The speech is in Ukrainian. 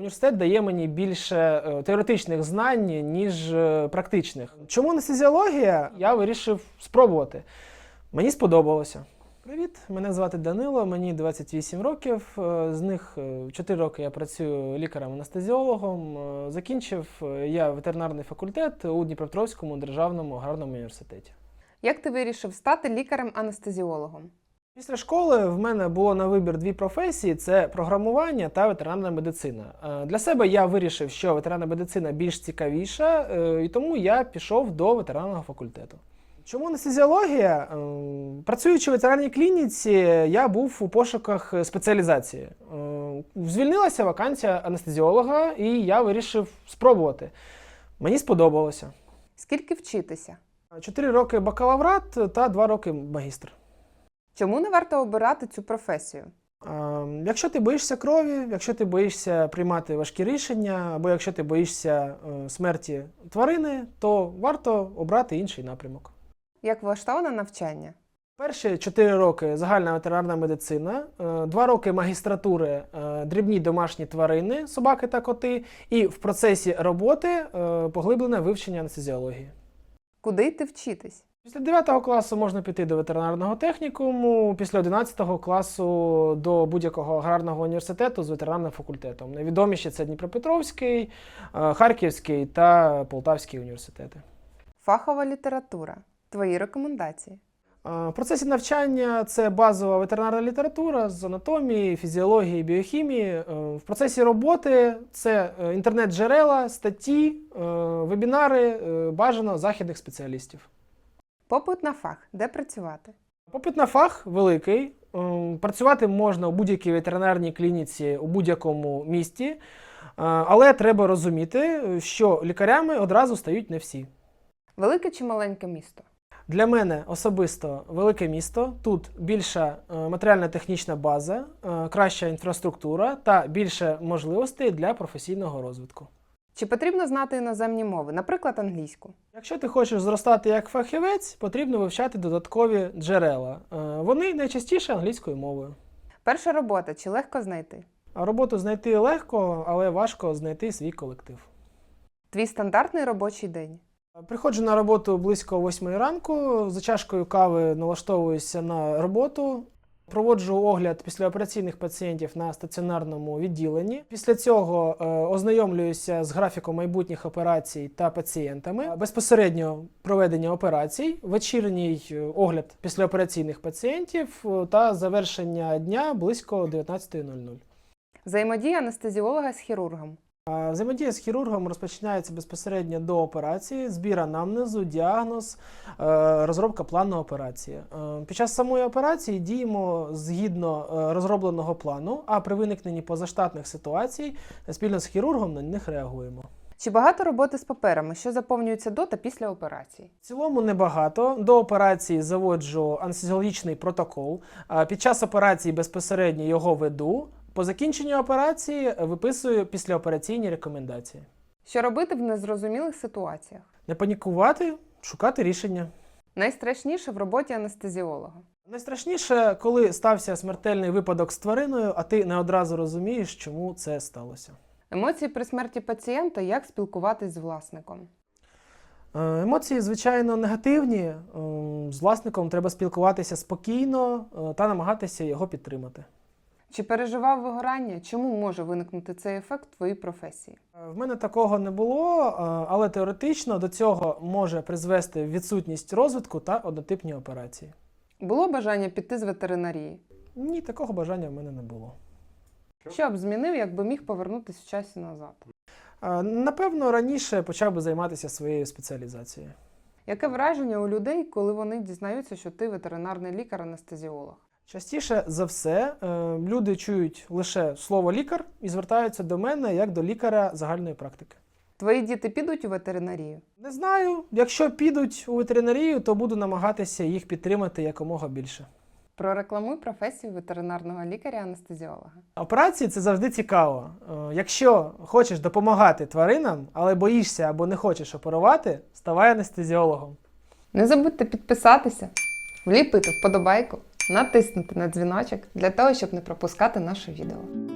університет дає мені більше е, теоретичних знань, ніж е, практичних. Чому анестезіологія? Я вирішив спробувати. Мені сподобалося. Привіт, мене звати Данило, мені 28 років. е, З них 4 роки я працюю лікарем-анестезіологом. Закінчив я ветеринарний факультет у Дніпропетровському державному аграрному університеті. Як ти вирішив стати лікарем-анестезіологом? Після школи в мене було на вибір дві професії: це програмування та ветеринарна медицина. Е, Для себе я вирішив, що ветеринарна медицина більш цікавіша, е, і тому я пішов до ветеринарного факультету. Чому анестезіологія? Е, Працюючи в ветеринарній клініці, я був у пошуках спеціалізації. Звільнилася вакансія анестезіолога, і я вирішив спробувати. Мені сподобалося. Скільки вчитися? Чотири роки бакалаврат та два роки магістр. Чому не варто обирати цю професію? Якщо ти боїшся крові, якщо ти боїшся приймати важкі рішення, або якщо ти боїшся е, смерті тварини, то варто обрати інший напрямок. Як влаштоване навчання? Перші 4 роки загальна ветеринарна медицина, 2 роки магістратури е, дрібні домашні тварини, собаки та коти, і в процесі роботи е, поглиблене вивчення анестезіології. Куди йти вчитись? Після 9 класу можна піти до ветеринарного технікуму, після 11 класу до будь-якого аграрного університету з ветеринарним факультетом. Найвідоміші це Дніпропетровський, е, Харківський та Полтавський університети. Фахова література. Твої рекомендації. Е, В процесі навчання це базова ветеринарна література з анатомії, фізіології, біохімії. Е, В процесі роботи це інтернет-джерела, статті, вебінари, бажано західних спеціалістів. Попит на фах. Де працювати? Попит на фах великий. Ем, Працювати можна у будь-якій ветеринарній клініці у будь-якому місті, Е, але треба розуміти, що лікарями одразу стають не всі. Велике чи маленьке місто? Для мене особисто велике місто. Тут більша е, матеріально-технічна база, е, краща інфраструктура та більше можливостей для професійного розвитку. Чи потрібно знати іноземні мови, наприклад, англійську? Якщо ти хочеш зростати як фахівець, потрібно вивчати додаткові джерела. Е, Вони найчастіше англійською мовою. Перша робота чи легко знайти? Роботу знайти легко, але важко знайти свій колектив. Твій стандартний робочий день. Приходжу на роботу близько 8 ранку, за чашкою кави налаштовуюся на роботу. Проводжу огляд післяопераційних пацієнтів на стаціонарному відділенні. Після цього е, ознайомлююся з графіком майбутніх операцій та пацієнтами. Безпосередньо проведення операцій, вечірній е, огляд післяопераційних пацієнтів е, та завершення дня близько 19.00. Взаємодія анестезіолога з хірургом. Взаємодія з хірургом розпочинається безпосередньо до операції, збір анамнезу, діагноз, е, розробка плану операції. Е, Під час самої операції діємо згідно е, розробленого плану, а при виникненні позаштатних ситуацій спільно з хірургом на них реагуємо. Чи багато роботи з паперами, що заповнюються до та після операції? В цілому небагато. До операції заводжу анестезіологічний протокол. Під час операції безпосередньо його веду. По закінченню операції виписую післяопераційні рекомендації. Що робити в незрозумілих ситуаціях? Не панікувати, шукати рішення. Найстрашніше в роботі анестезіолога. Найстрашніше, коли стався смертельний випадок з твариною, а ти не одразу розумієш, чому це сталося. Емоції при смерті пацієнта, як спілкуватись з власником. Е, Емоції, звичайно, негативні. Ем, З власником треба спілкуватися спокійно е, та намагатися його підтримати. Чи переживав вигорання? Чому може виникнути цей ефект в твоїй професії? Е, В мене такого не було, е, але теоретично до цього може призвести відсутність розвитку та однотипні операції. Було бажання піти з ветеринарії? Ні, такого бажання в мене не було. Що б змінив, якби міг повернутися в часі назад? Е, Напевно, раніше почав би займатися своєю спеціалізацією. Яке враження у людей, коли вони дізнаються, що ти ветеринарний лікар-анестезіолог? Частіше за все, е, люди чують лише слово лікар і звертаються до мене як до лікаря загальної практики. Твої діти підуть у ветеринарію? Не знаю, якщо підуть у ветеринарію, то буду намагатися їх підтримати якомога більше. Прорекламуй професію ветеринарного лікаря-анестезіолога. Операції це завжди цікаво. Е, Якщо хочеш допомагати тваринам, але боїшся або не хочеш оперувати, ставай анестезіологом. Не забудьте підписатися, вліпити вподобайку, натиснути на дзвіночок для того, щоб не пропускати наше відео.